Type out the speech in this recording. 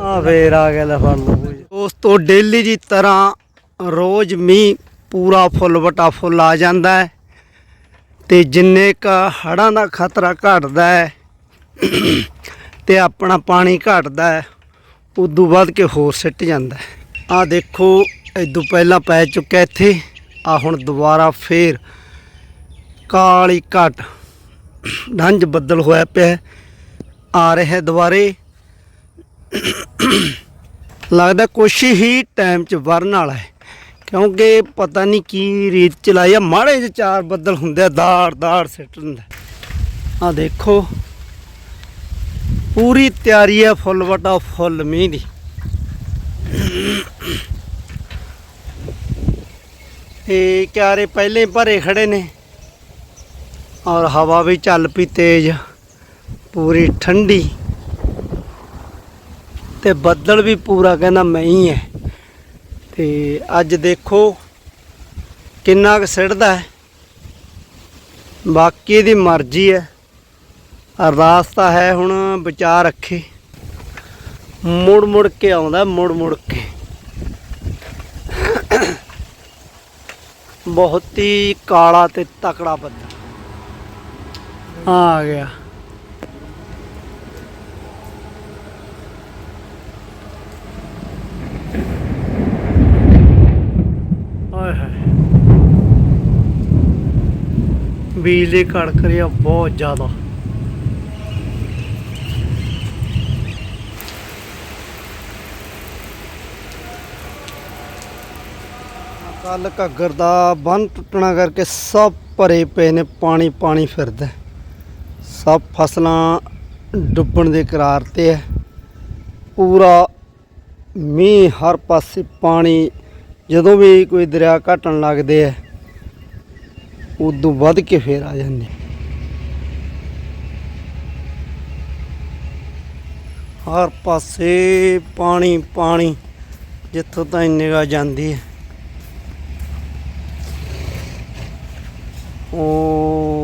ਆ ਫੇਰ ਆ ਗਿਆ ਲੈ ਫੜ ਦੋਸਤੋ, ਡੇਲੀ ਦੀ ਤਰ੍ਹਾਂ ਰੋਜ਼ ਮੀਂਹ ਪੂਰਾ ਫੁੱਲ ਵਟਾ ਫੁੱਲ ਆ ਜਾਂਦਾ ਹੈ ਤੇ ਜਿੰਨੇ ਕ ਹੜਾਂ ਦਾ ਖਤਰਾ ਘਟਦਾ ਹੈ ਤੇ ਆਪਣਾ ਪਾਣੀ ਘਟਦਾ ਹੈ, ਉਦੋਂ ਵੱਧ ਕੇ ਹੋਰ ਸਿੱਟ ਜਾਂਦਾ ਹੈ। ਆ ਦੇਖੋ ਇਦੋਂ ਪਹਿਲਾਂ ਪੈ ਚੁੱਕਿਆ ਇੱਥੇ, ਆ ਹੁਣ ਦੁਬਾਰਾ ਫੇਰ ਕਾਲੀ ਘਟ ਡੰਜ ਬੱਦਲ ਹੋਇਆ ਪਿਆ ਆ ਰਿਹਾ ਦੁਬਾਰੇ। ਲੱਗਦਾ ਕੁਛ ਹੀ ਟਾਈਮ ਚ ਵਰਨ ਵਾਲਾ ਹੈ। ਕਿਉਂਕਿ ਪਤਾ ਨਹੀਂ ਕੀ ਰੀਤ ਚਲਾਈ ਆ। ਮਾੜੇ ਜਿਹੇ ਚਾਰ ਬੱਦਲ ਹੁੰਦੇ ਆ, ਦਾੜ ਦਾੜ ਸਿੱਟ ਦਿੰਦਾ ਆ। ਦੇਖੋ, ਪੂਰੀ ਤਿਆਰੀ ਹੈ ਫੁੱਲ ਵਟਾ ਫੁੱਲ ਮੀਂਹ ਦੀ। ਇਹ ਕਿਆਰੇ ਪਹਿਲੇ ਭਰੇ ਖੜੇ ਨੇ। ਔਰ ਹਵਾ ਵੀ ਚੱਲ ਪਈ ਤੇਜ਼, ਪੂਰੀ ਠੰਡੀ। ਤੇ ਬੱਦਲ ਵੀ ਪੂਰਾ ਕਹਿੰਦਾ ਮੈਂ ਹੀ ਹੈ ਤੇ ਅੱਜ ਦੇਖੋ ਕਿੰਨਾ ਕੁ ਸਿੜਦਾ ਹੈ ਬਾਕੀ ਦੀ ਮਰਜ਼ੀ ਹੈ ਅਰਦਾਸ ਤਾਂ ਹੈ ਹੁਣ ਬਚਾ ਰੱਖੇ। ਮੁੜ ਮੁੜ ਕੇ ਆਉਂਦਾ, ਮੁੜ ਮੁੜ ਕੇ। ਬਹੁਤ ਹੀ ਕਾਲਾ ਤੇ ਤਕੜਾ ਬੱਦਲ ਆ ਗਿਆ। ਬਿਜਲੀ ਕੜਕ ਰਹੀ ਆ ਬਹੁਤ ਜ਼ਿਆਦਾ। ਕੱਲ ਘੱਗਰ ਦਾ ਬੰਨ ਟੁੱਟਣਾ ਕਰਕੇ ਸਭ ਭਰੇ ਪਏ ਨੇ, ਪਾਣੀ ਪਾਣੀ ਫਿਰਦਾ ਸਭ ਫਸਲਾਂ ਡੁੱਬਣ ਦੇ ਕਰਾਰ ਤੇ ਹੈ। ਪੂਰਾ ਮੀਂਹ ਹਰ ਪਾਸੇ ਪਾਣੀ ਜਦੋਂ ਵੀ ਕੋਈ ਦਰਿਆ ਘਟਣ ਲੱਗਦੇ ਹੈ ਉਦੋਂ ਵੱਧ ਕੇ ਫੇਰ ਆ ਜਾਂਦੇ। ਹਰ ਪਾਸੇ ਪਾਣੀ ਪਾਣੀ, ਜਿੱਥੋਂ ਤਾਂ ਨਿਗਾਹ ਜਾਂਦੀ ਹੈ ਉਹ